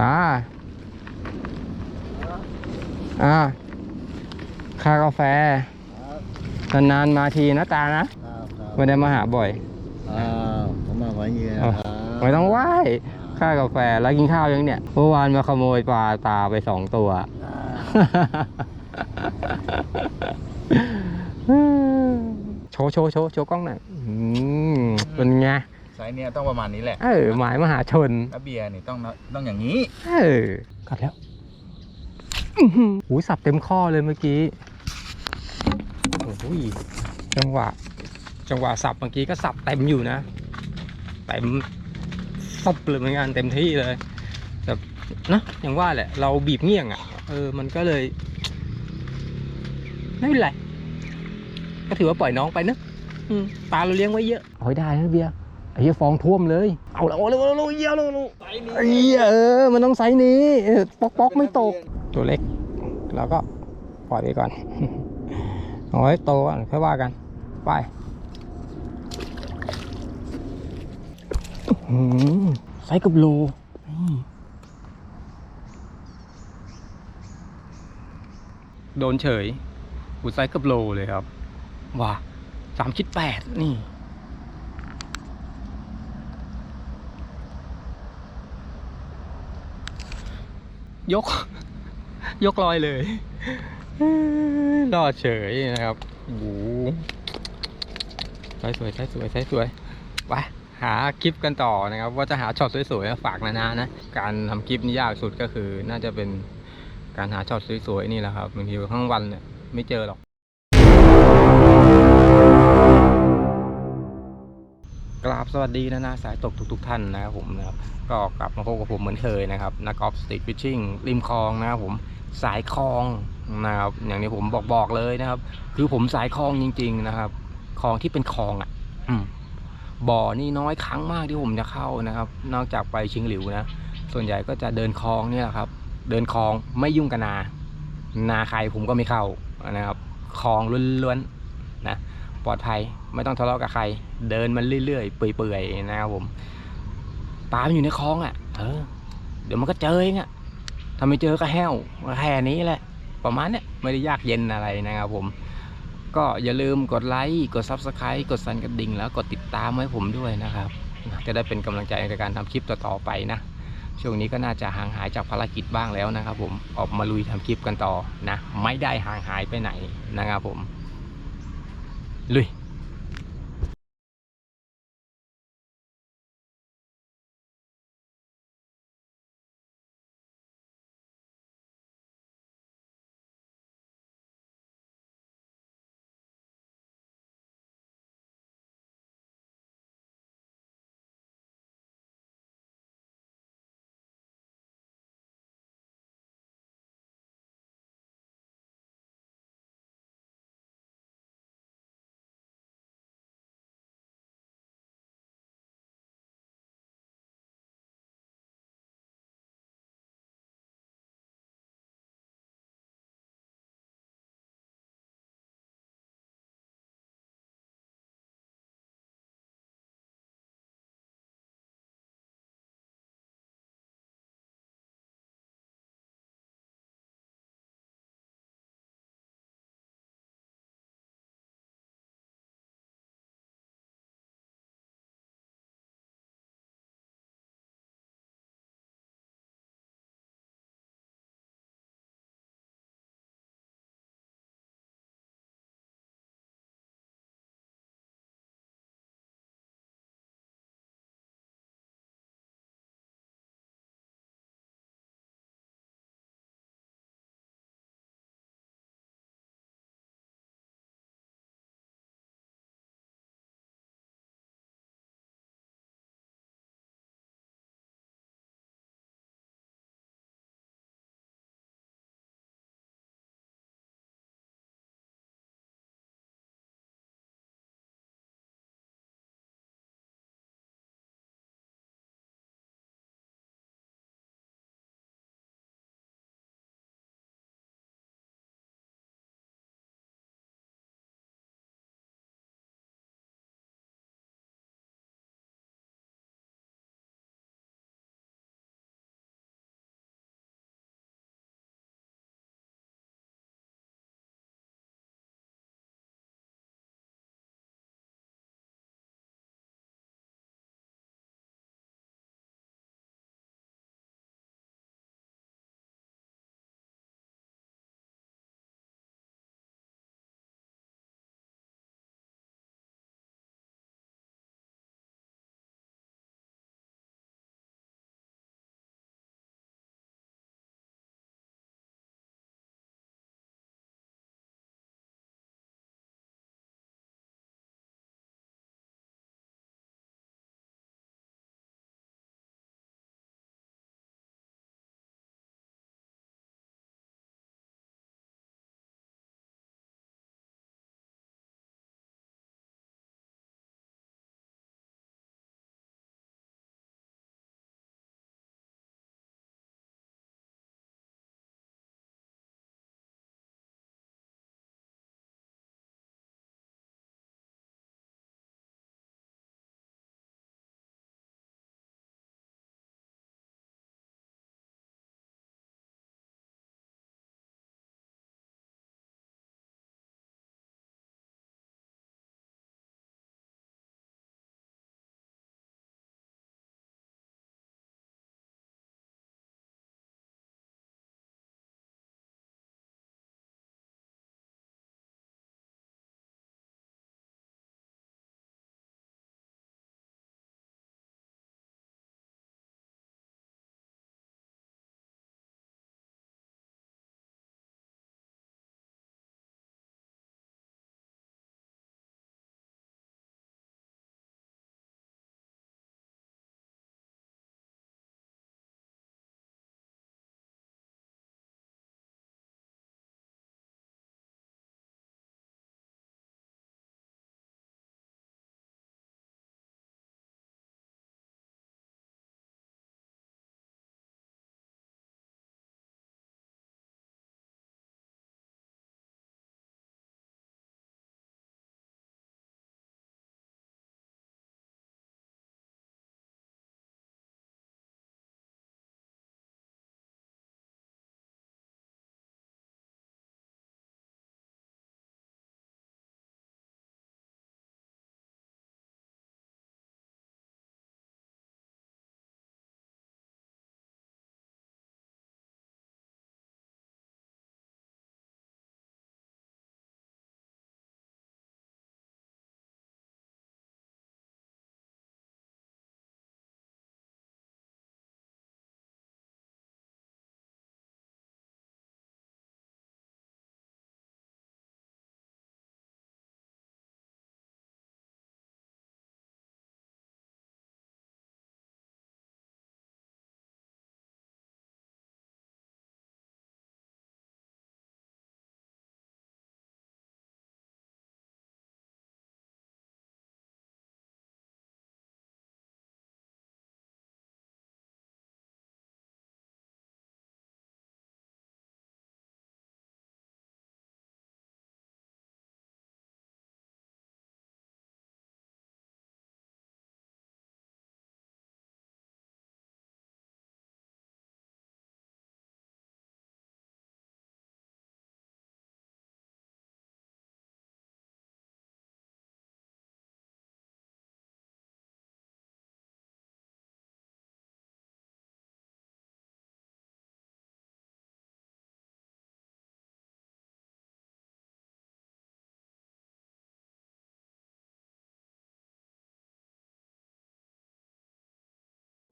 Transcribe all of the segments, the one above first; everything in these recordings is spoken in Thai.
ตาอ่าค่ากาแฟครับนานๆมาทีนะตานะครับครับไม่ได้มาหาบ่อยอ้าวผมมาขอเงี้ยเอาครับไม่ต้องไหว้ค่ากาแฟแล้วกินข้าวยังเนี่ยเมื่อวานมาขโมยปลาตาไปสองตัวโชว์โชว์โชว์โชว์กล้องหน่อยอืมเป็นไง ไซส์เนี่ยต้องประมาณนี้แหละ เออหมายมหาชนแล้วเบียร์นี่ต้องต้องอย่างนี้ เออกัดแล้วอื้อหือหูสับเต็มข้อเลยเมื่อกี้โอ้โหจังหวะ จังหวะสับเมื่อกี้ก็สับเต็มอยู่นะเต็มซับเลยเหมือนกันเต็มที่เลยแต่นะอย่างว่าแหละ เราบีบเงี้ยงอะ เออมันก็เลย ไม่เป็นไรก็ถือว่าปล่อยน้องไปเนอะอืมปลาเราเลี้ยงไว้เยอะเอาให้ได้นะเบียร์ไอ้ เหี้ยฟองท่วมเลย เอาแล้วเอาแล้วเอาแล้วเยี่ยแล้วไอ้เหี้ยเออ มันต้องไซส์นี้เออป๊อกป๊อกไม่ตก ตัวเล็กแล้วก็ปล่อยไปก่อนเอาไว้โตก่อนค่อยว่ากัน ไปอื้อหือไซส์กับโลนี่โดนเฉยหูไซส์กับโลเลยครับ ว่าสามคิดแปดนี่ ยก ยกลอยเลยรอดเฉยนะครับโอ้โหใช้สวยสวยสวยสวยไปหาคลิปกันต่อนะครับ ว่าจะหาช็อตสวยๆฝากนานานะ การทำคลิปนี่ยากสุดก็คือ น่าจะเป็นการหาช็อตสวยๆนี่แหละครับบางทีทั้งวันเนี่ยไม่เจอหรอก ราบสวัสดีนะนาสายตกทุกๆท่านนะครับผมนะครับก็กลับมาพบกับผมเหมือนเคยนะครับนักกอล์ฟสตรีทฟิชชิ่งริมคลองนะครับผมสายคลองนะครับอย่างที่ผมบอกบอกเลยนะครับ คือผมสายคลองจริง ๆนะครับคลองที่เป็นคลองอะบ่อนี่น้อยครั้งมากที่ผมจะเข้านะครับ นอกจากไปชิงหลิวนะส่วนใหญ่ก็จะเดินคลองนี่แหละครับ เดินคลองไม่ยุ่งกับนา นาใครผมก็ไม่เข้านะครับคลองล้วนๆนะปลอดภัย ไม่ต้องทะเลาะกับใคร เดินมันเรื่อยๆเปื่อยๆนะครับผมปลามันอยู่ในคลองอะเออเดี๋ยวมันก็เจอเองอะถ้าไม่เจอก็แห้วแค่นี้แหละ ประมาณเนี้ยไม่ได้ยากเย็นอะไรนะครับผมก็อย่าลืมกดไลค์กด Subscribe กดสั่นกระดิ่งแล้วกดติดตามให้ผมด้วยนะครับ จะได้เป็นกำลังใจในการทำคลิปต่อๆไปนะช่วงนี้ก็น่าจะห่างหายจากภารกิจบ้างแล้วนะครับ ผมออกมาลุยทำคลิปกันต่อนะ ไม่ได้ห่างหายไปไหนนะครับผมลุย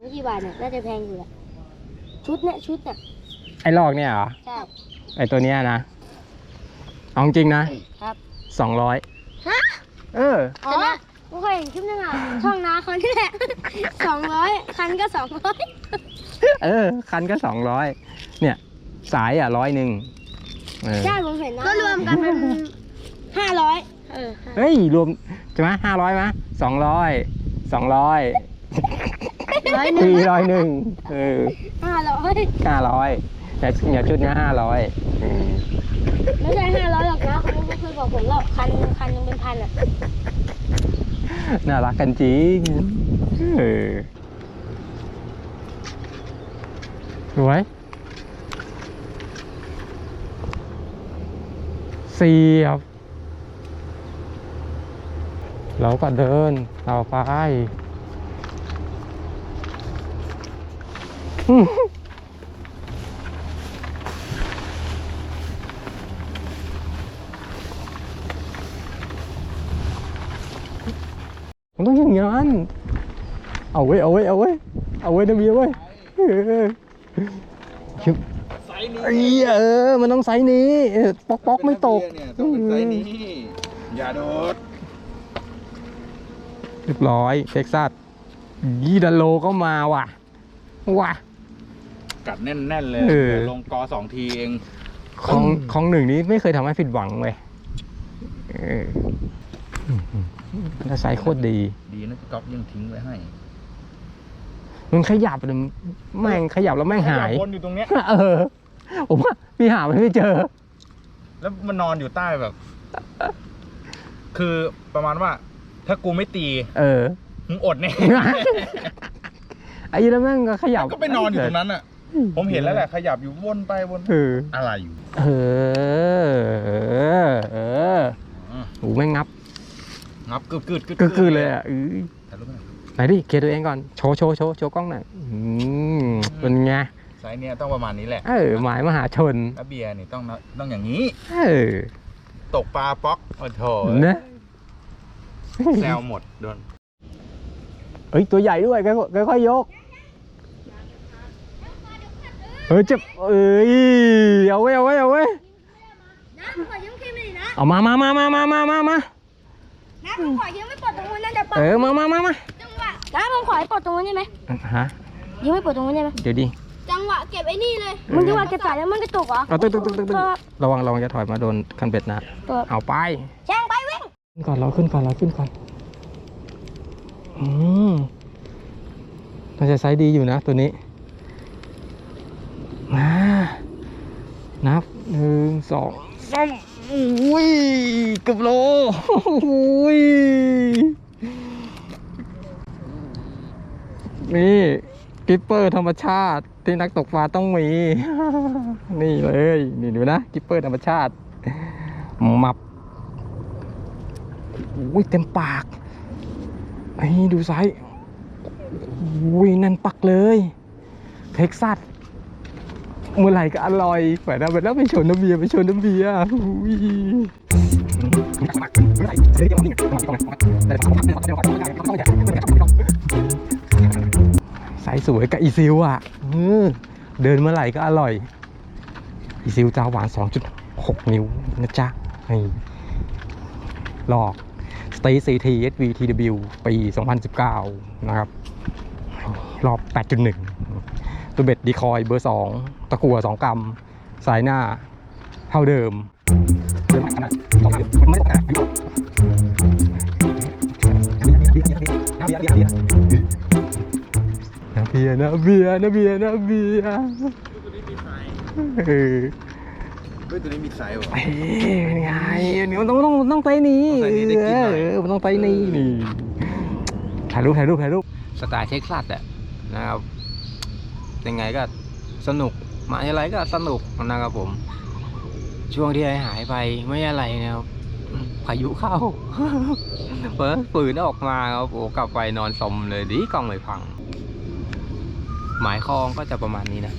ไม่กี่บาทเนี่ยน่าจะแพงอยู่แหละชุดเนี่ยชุดเนี่ยไอ้ลอกเนี่ยเหรอ ใช่ ไอ้ตัวเนี้ยนะ เอาจริงนะครับ สองร้อยฮะ เออ อ๋อผมเคยเห็นคลิปนึงอะ ช่องน้าเขานี่แหละสองร้อยคันก็สองร้อยเออ คันก็สองร้อยเนี่ย สายอะร้อยหนึ่งเออใช่ผมเห็นนะก็รวมกันมันห้าร้อยเออ เฮ้ย รวมใช่ไหมห้าร้อยไหมสองร้อยสองร้อย ร้อยหนึ่งสี่ร้อยหนึ่งเออห้าร้อยห้าร้อยแต่เนี่ยชุดเนี้ห้าร้อยไม่ใช่ห้าร้อยหรอกนะเขาไม่เคยบอกผมหรอกคันคันหนึงเป็นพันอะน่ารักกันจริงเออสวยเสียบเราก็เดินต่อไป มมันต้องอย่างนั้น เอาไว้เอาไว้เอาไว้เอาไว้นะเบียร์เว้ยเออชิบไซส์นี้เอ้เออ มันต้องไซส์นี้ ป๊อกป๊อกไม่ตกเนี่ยต้องเป็นไซส์นี้ อย่าโดดเรียบร้อยเท็กซัสยีดันโลก็มาว่ะ ว่ะ กัดแน่นๆเลยเออเดี๋ยวลงกอสองทีเอง ของของหนึ่งนี้ไม่เคยทำให้ผิดหวังเลยเออแล้วไซส์โคตรดีดีนะพี่ก๊อฟยังทิ้งไว้ให้มันขยับเลยแม่งขยับแล้วแม่งหาย วนอยู่ตรงเนี้ย เออ ผมว่าพี่หามันไม่เจอ แล้วมันนอนอยู่ใต้แบบ คือประมาณว่า ถ้ากูไม่ตีเออ มึงอดเนี่ยไอ้แล้วแม่งก็ขยับก็ไปนอนอยู่ตรงนั้นอะ ผมเห็นแล้วแหละขยับอยู่วนไปวนเอออะไรอยู่ เออ เออ เออโอ้แม่งงับ งับกึดกึดกึดก็คือเลยอะอือถ่ายรูปหน่อยไหนดิเคลียร์ตัวเองก่อน โชว์โชว์โชว์โชว์กล้องหน่อยอืมเป็นไงไซส์เนี้ยต้องประมาณนี้แหละ เออ หมายมหาชนแล้วเบียร์นี่ต้องต้องอย่างนี้ เออ ตกปลาป๊อกโอ้โถนะแซวหมดโดนเอ้ย ตัวใหญ่ด้วยค่อยๆค่อยๆยก เฮ้ยเจ็บเอ้ยเอาไว้ยเอาไว้ยเอาไว้ยน้ำขอยืมครีมหน่อยนะเอามามามามามามามามาน้ำผมขอยืมไม่ปลดตรงนู้นนะเดี๋ยวปลดเออมามามามาจังหวะน้ำผมขอให้ปลดตรงนู้นได้ไหมฮะยืมไม่ปลดตรงนู้นได้ไหมเดี๋ยวดิจังหวะเก็บไอ้นี่เลยมึงจังหวะเก็บสายแล้วมันกระตุกเหรอเอาตึ๊กตึ๊กตึ๊กตึ๊กตึ๊กครับระวังระวังจะถอยมาโดนคันเบ็ดนะตัวเอาไปแช่งไปวิ่งขึ้นก่อนเราขึ้นก่อนเราขึ้นก่อนอืมน่าจะไซส์ดีอยู่นะตัวนี้ มานับหนึ่งสองสามอุ้ยเกือบโลอุ้ยนี่กิปเปอร์ธรรมชาติที่นักตกปลาต้องมี นี่เลย นี่ดูนะกิปเปอร์ธรรมชาติมับอุ้ยเต็มปากไอ้ดูไซส์อุ้ยนั่นปักเลย เท็กซัส เมื่อไหร่ก็อร่อยไปนะไปแล้วไปชนน้ำเบียร์ไปชนน้ำเบียร์อุ้ยไซส์สวยกับอีซิวอะเดินเมื่อไหร่ก็อร่อย อีซิวจาหวาน 2.6 นิ้วนะจ๊ะนี่หลอก Stay CT SVTW ปี 2019 นะครับ รอบ 8.1 ตัวเบ็ดดีคอยเบอร์ 2 ตะกั่ว2กรัมสายหน้าเท่าเดิมเดิมขนาดสองเดือนมันไม่ได้ขนาดอายุนะเบียนะเบียนะเบียร์นะเบียร์เออเฮ้ยตัวนี้มีไซส์เหรอเฮ้ยเป็นไงนี่มันต้องต้องต้องไตนี้เออมันต้องไตนี้นี่ถ่ายรูปถ่ายรูปถ่ายรูปสไตล์เท็กซัสอะนะครับยังไงก็สนุก มาอะไรก็สนุกนะครับผม ช่วงที่ไอหายไปไม่อะไรนะครับพายุเข้าเปิดฝืนออกมาครับโอ้กลับไปนอนสมเลยดีกล้องไม่พัง หมายคลองก็จะประมาณนี้นะ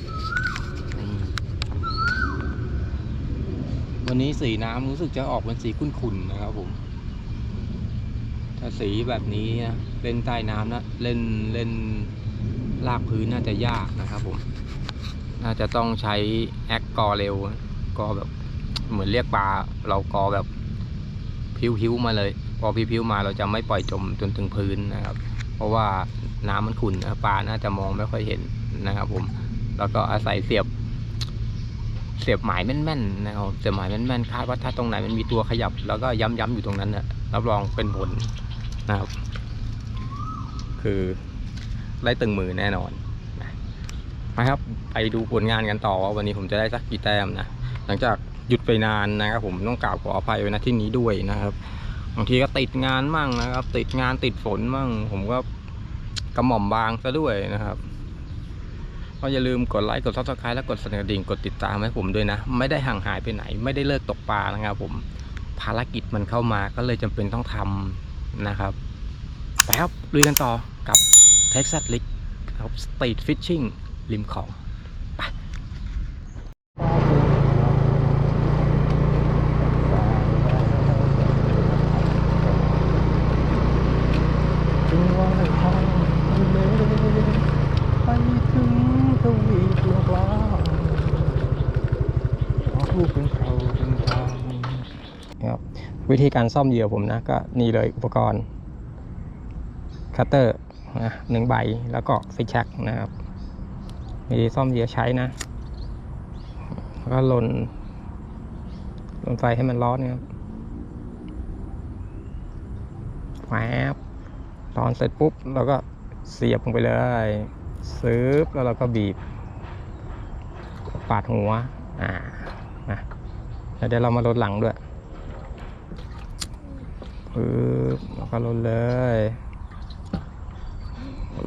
วันนี้สีน้ำรู้สึกจะออกเป็นสีขุ่นๆนะครับผม ถ้าสีแบบนี้นะเล่นใต้น้ำนะเล่นเล่นลากพื้นน่าจะยากนะครับผม น่าจะต้องใช้แอคกอเร็วกอแบบเหมือนเรียกปลาเรากอแบบพิ้วๆมาเลย พอพิ้วๆมาเราจะไม่ปล่อยจมจนถึงพื้นนะครับ เพราะว่าน้ำมันขุ่นปลาน่าจะมองไม่ค่อยเห็นนะครับผมแล้วก็อาศัยเสียบ เสียบหมายแม่นๆนะครับเสียบหมายแม่นๆคาดว่าถ้าตรงไหนมันมีตัวขยับ แล้วก็ย้ำๆอยู่ตรงนั้นนะรับรองเป็นผลนะครับ คือได้ตึงมือแน่นอน ไปครับไปดูผลงานกันต่อว่าวันนี้ผมจะได้สักกี่แต้มนะหลังจากหยุดไปนานนะครับ ผมต้องกราบขออภัยไว้นะที่นี้ด้วยนะครับบางทีก็ติดงานมั่งนะครับ ติดงานติดฝนมั่ง ผมก็กระหม่อมบางซะด้วยนะครับก็อย่าลืมกดไลค์กดซับสไครต์และกดสั่นกระดิ่งกดติดตามให้ผมด้วยนะ ไม่ได้ห่างหายไปไหน ไม่ได้เลิกตกปลานะครับ ผมภารกิจมันเข้ามาก็เลยจำเป็นต้องทำนะครับไปครับลุยกันต่อกับ Texas l e a g u e ครับ Street Fishing ริมคลองถึงว่าทางเลยไปถึงทวีปโลกล้าผู้เป็นเขาเป็นทางครับวิธีการซ่อมเหยื่อผมนะ ก็นี่เลยอุปกรณ์คัตเตอร์นะหนึ่งใบแล้วก็ไฟแช็กนะครับ มีซ่อมเยื่อใช้นะแล้วก็ลนลนไฟให้มันร้อนนะครับแหวบตอนเสร็จปุ๊บเราก็เสียบลงไปเลยซื้อแล้วเราก็บีบ ปาดหัว อ่านะแล้วเดี๋ยวเรามาลดหลังด้วยปึ๊บแล้วก็ลนเลย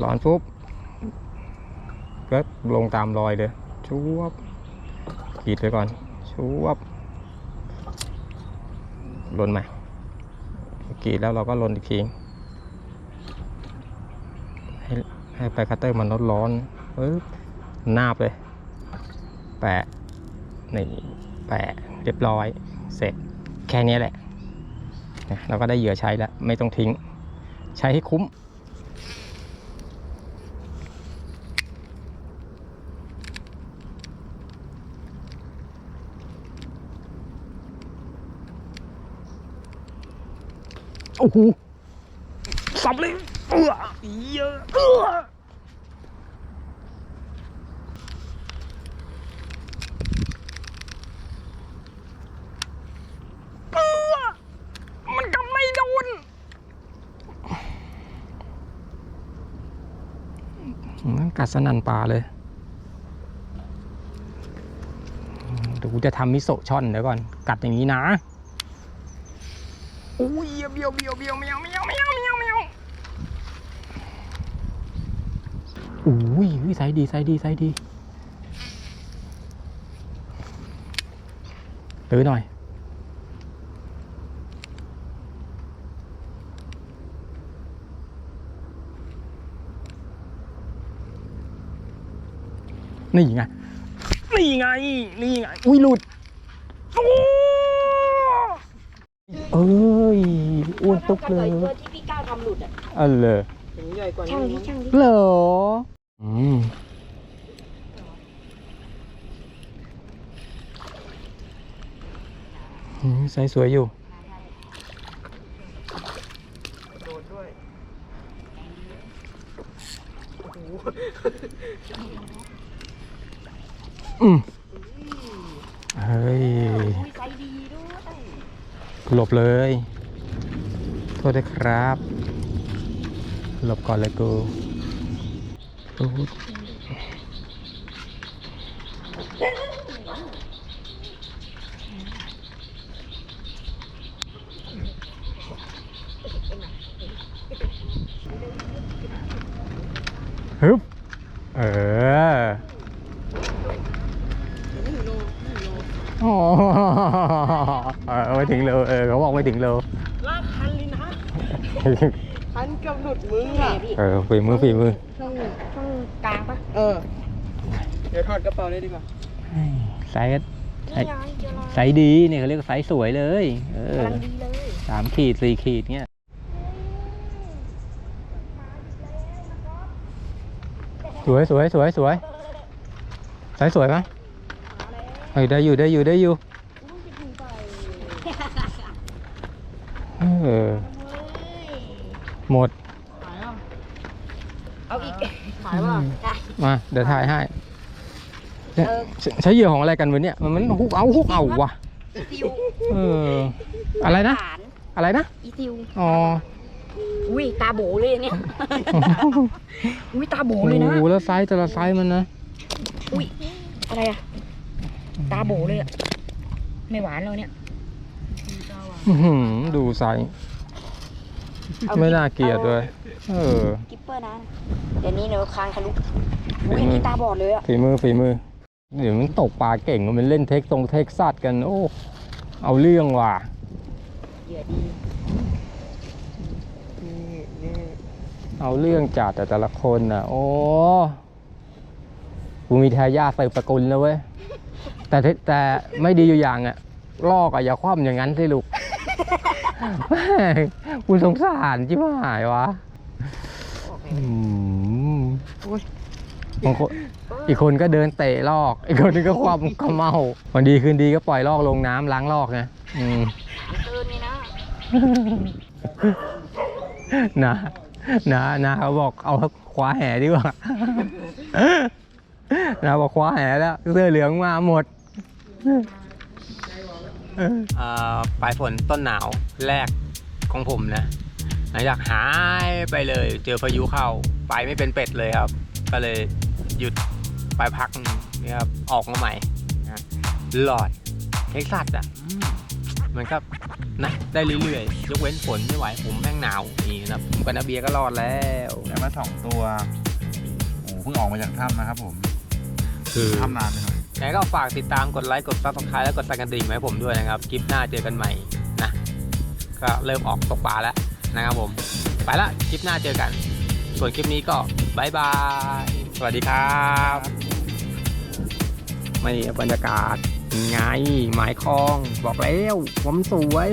ร้อนปุ๊บ ก็ลงตามรอยเลยชุบกรีดไปก่อนชุบลนม่กรีดแล้วเราก็ลนอีกทีให้ให้ไปคัตเตอร์มันร้อนร้อนปึ๊บนาบเลย แปะนี่แปะเรียบร้อย เสร็จแค่นี้แหละนะเราก็ได้เหยื่อใช้แล้ว ไม่ต้องทิ้ง ใช้ให้คุ้ม โอ้โหสับเลยเออเยอะเออเออมันกำไม่โดนมันกัดสนั่นปลาเลยเดี๋ยวกูจะทำมิโซะช่อนเดี๋ยวก่อน กัดอย่างนี้นะ บี้ยวเบี้ยวเบี้ยวเมียวเมียวเมียวเมียวเมียวอุ้ยอุ้ยไซส์ดีไซส์ดีไซส์ดีตื้อหน่อย นี่ไง นี่ไง นี่ไง อุ้ยหลุดโอ้ เอ้ยอ้วนตุ๊กเลยตัวที่พี่ก้าวทำหลุดอะเออเลยถึงใหญ่กว่าช่างนี้ดิช่างดิเหรออืมอืมใส่สวยอยู่โดดด้วยอืมเฮ้ย อุ้ยไซส์ดีด้วย หลบเลย โทษด้วยครับ หลบก่อนเลยกูตูดฮึบ เออ หนึ่งโลหนึ่งโล อ๋อเออไม่ถึงโลเออเขาบอก ไม่ถึงโลลากคันเลยนะคันเกับหลุดมืออะเออฝีมือฝีมือช่องช่องกลางปะเออ เดี๋ยวถอดกระเป๋าเลยดีกว่าไซส์นี่ไงเจอแล้วไซส์ดีเนี่ยเขาเรียกว่าไซส์สวยเลย เออกำลังดีเลยสามขีดสี่ขีดเนี่ยเสวยสวยสวยสวยสายสวยไหมเอ้ยได้อยู่ได้อยู่ได้อยู่เออหมด เอาอีกขายป่ะมา เดี๋ยวถ่ายให้เนี่ยใช้ใช้เหยื่อของอะไรกันวะเนี่ย มันมันฮุกเอาฮุกเอาวะติวเออ อะไรนะ ฐานอะไรนะ อีติว อ๋ออุ้ยตาโบเลยเนี่ย อุ้ยตาโบโอ้เลยนะ โหแล้วไซส์แต่ละไซส์มันนะอุ้ยอะไรอะตาโบเลยอะไม่หวานเลยเนี่ยอื้อหือ ดูไซส์ไม่น่าเกลียดเลย เออ กิปเปอร์นะ เดี๋ยวนี้เดี๋ยวคางทะลุอุ้ยอันนี้ตาบอดเลยอะฝีมือฝีมือ เดี๋ยวมันตกปลาเก่งมันเล่นเทคตรงเทคซัดกัน โอ้ เอาเรื่องว่ะเหยื่อดีนี่นี่เอาเรื่องจัดแต่แต่ละคนน่ะ โอ้กูมีทายาทสืบสกุลแล้วเว้ย แต่ที่แต่ไม่ดีอยู่อย่างอะลอกอะอย่าคว่ำอย่างนั้นสิลูก แม่งกูสงสารจิ๋วหายวะอืมบางคนอีกคนก็เดินเตะลอก อีกคนนึงก็คว่ำก็เมาวันดีคืนดีก็ปล่อยลอกลงน้ำล้างลอกไงอืมเกินนี่นะนะนะนะเขาบอกเอาคว้าแหดีกว่า นะบอกคว้าแหแล้วเสื้อเหลืองมาหมด ปลายฝนต้นหนาวแรกของผมนะหลังจากหายไปเลย เจอพายุเข้าไปไม่เป็นเป็ดเลยครับ ก็เลยหยุดไปพักหนึ่งนี่ครับออกมาใหม่นะหลอดเท็กซัสอะอืมมันก็นะได้เรื่อยๆยกเว้นฝนไม่ไหวผมแม่งหนาวนี่นะครับผมกับนาเบียร์ก็รอดแล้วได้มาสองตัวโอ้เพิ่งออกมาจากถ้ำนะครับผมคือถ้ำนานไปหน่อ ยไหนก็ฝากติดตามกดไลค์กดซับสไครต์และกดสั่นกระดิ่งไว้ผมด้วยนะครับคลิปหน้าเจอกันใหม่นะก็เริ่มออกตกปลาแล้วนะครับผม ไปละคลิปหน้าเจอกัน ส่วนคลิปนี้ก็บายบาย สวัสดีครับไม่บรรยากาศไงหมายคลองบอกแล้วผมสวย